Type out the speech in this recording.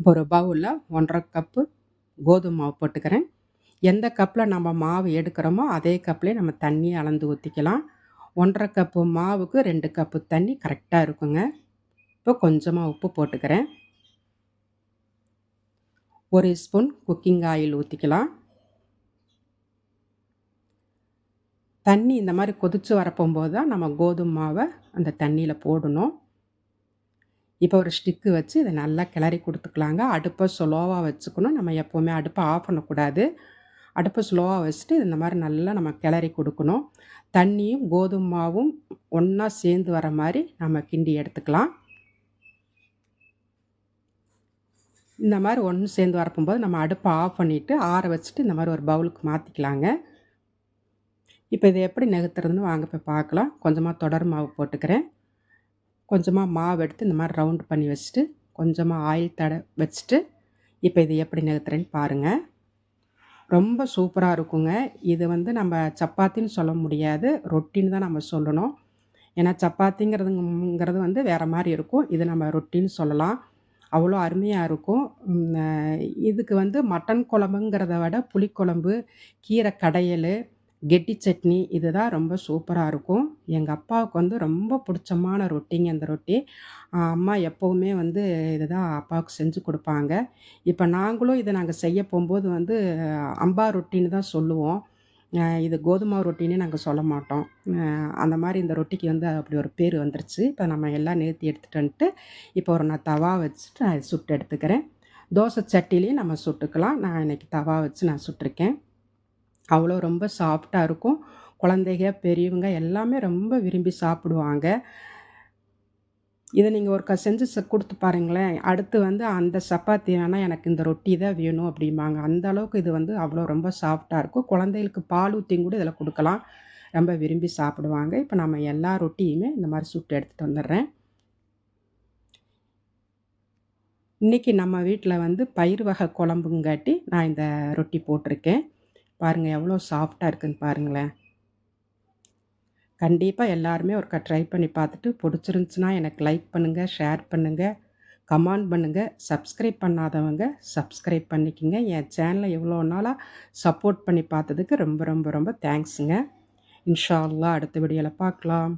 இப்போ ஒரு பவுலில் ஒன்றரை கப்பு கோதுமை மாவு போட்டுக்கிறேன். எந்த கப்பில் நம்ம மாவு எடுக்கிறோமோ அதே கப்லேயே நம்ம தண்ணி அளந்து ஊற்றிக்கலாம் ஒன்றரை கப்பு மாவுக்கு ரெண்டு கப்பு தண்ணி கரெக்டாக இருக்குங்க. இப்போ கொஞ்சமாக உப்பு போட்டுக்கிறேன். ஒரு ஸ்பூன் குக்கிங் ஆயில் ஊற்றிக்கலாம் தண்ணி இந்த மாதிரி கொதித்து வரப்போகும்போது தான் நம்ம கோதுமை மாவை அந்த தண்ணியில் போடணும். இப்போ ஒரு ஸ்டிக்கு வச்சு இதை நல்லா கிளறி கொடுத்துக்கலாங்க. அடுப்பை ஸ்லோவாக வச்சுக்கணும். நம்ம எப்போவுமே அடுப்பை ஆஃப் பண்ணக்கூடாது. அடுப்பை ஸ்லோவாக வச்சுட்டு இந்த மாதிரி நல்லா நம்ம கிளறி கொடுக்கணும். தண்ணியும் கோதுமை மாவும் ஒன்றா சேர்ந்து வர மாதிரி நம்ம கிண்டி எடுத்துக்கலாம். இந்த மாதிரி ஒன்று சேர்ந்து வரப்போகும்போது நம்ம அடுப்பை ஆஃப் பண்ணிவிட்டு ஆற வச்சுட்டு இந்த மாதிரி ஒரு பவுலுக்கு மாற்றிக்கலாங்க இப்போ இதை எப்படி நெகுத்துறதுன்னு வாங்க போய் பார்க்கலாம். கொஞ்சமாக தொடர் மாவு போட்டுக்கிறேன். கொஞ்சமாக மாவு எடுத்து இந்த மாதிரி ரவுண்ட் பண்ணி வச்சுட்டு கொஞ்சமாக ஆயில் தடை வச்சுட்டு இப்போ இது எப்படி நிறுத்துறேன்னு பாருங்கள் ரொம்ப சூப்பராக இருக்குங்க. இது வந்து நம்ம சப்பாத்தின்னு சொல்ல முடியாது. ரொட்டின்னு தான் நம்ம சொல்லணும். ஏன்னா சப்பாத்திங்கிறதுங்கிறது வந்து வேறு மாதிரி இருக்கும். இது நம்ம ரொட்டின்னு சொல்லலாம். அவ்வளோ அருமையாக இருக்கும். இதுக்கு வந்து மட்டன் குழம்புங்கிறத விட புளிக்குழம்பு கீரை கடையல் கெட்டி சட்னி இதுதான் ரொம்ப சூப்பராக இருக்கும். எங்கள் அப்பாவுக்கு வந்து ரொம்ப பிடிச்சமான ரொட்டிங்க இந்த ரொட்டி. அம்மா எப்போவுமே வந்து இதுதான் அப்பாவுக்கு செஞ்சு கொடுப்பாங்க. இப்போ நாங்களும் இதை நாங்கள் செய்ய போகும்போது வந்து அம்பா ரொட்டின்னு தான் சொல்லுவோம். இது கோதுமை ரொட்டின்னு நாங்கள் சொல்ல மாட்டோம். அந்த மாதிரி இந்த ரொட்டிக்கு வந்து அப்படி ஒரு பேர் வந்துருச்சு. இப்போ நம்ம எல்லாம் நிறுத்தி எடுத்துகிட்டு வந்துட்டு இப்போ ஒரு நான் தவா வச்சுட்டு நான் சுட்டு எடுத்துக்கிறேன். தோசை சட்டிலையும் நம்ம சுட்டுக்கலாம். நான் இன்றைக்கி தவா வச்சு நான் சுட்டிருக்கேன். அவ்வளோ ரொம்ப சாஃப்டாக இருக்கும். குழந்தைங்க பெரியவங்க எல்லாமே ரொம்ப விரும்பி சாப்பிடுவாங்க. இதை நீங்கள் ஒருக்கா செஞ்சு கொடுத்து பாருங்களேன். அடுத்து வந்து அந்த சப்பாத்தி வேணால் எனக்கு இந்த ரொட்டி தான் வேணும் அப்படிம்பாங்க. அந்த அளவுக்கு இது வந்து அவ்வளோ ரொம்ப சாஃப்டாக இருக்கும். குழந்தைகளுக்கு பால் ஊற்றியும் கூட இதில் கொடுக்கலாம். ரொம்ப விரும்பி சாப்பிடுவாங்க. இப்போ நம்ம எல்லா ரொட்டியுமே இந்த மாதிரி சுட்டு எடுத்துகிட்டு வந்துடுறேன். இன்றைக்கி நம்ம வீட்டில் வந்து பயிர் வகை குழம்புங்காட்டி நான் இந்த ரொட்டி போட்டிருக்கேன். பாருங்கள் எவ்வளோ சாஃப்டாக இருக்குதுன்னு பாருங்களேன். கண்டிப்பாக எல்லாருமே ஒருக்கா ட்ரை பண்ணி பார்த்துட்டு பிடிச்சிருந்துச்சுன்னா எனக்கு லைக் பண்ணுங்கள் ஷேர் பண்ணுங்கள் கமெண்ட் பண்ணுங்கள் சப்ஸ்கிரைப் பண்ணாதவங்க சப்ஸ்கிரைப் பண்ணிக்கோங்க. என் சேனலை எவ்வளோ நாளாக சப்போர்ட் பண்ணி பார்த்ததுக்கு ரொம்ப ரொம்ப ரொம்ப தேங்க்ஸுங்க இன்ஷா அல்லா அடுத்த வீடியோவில் பார்க்கலாம்.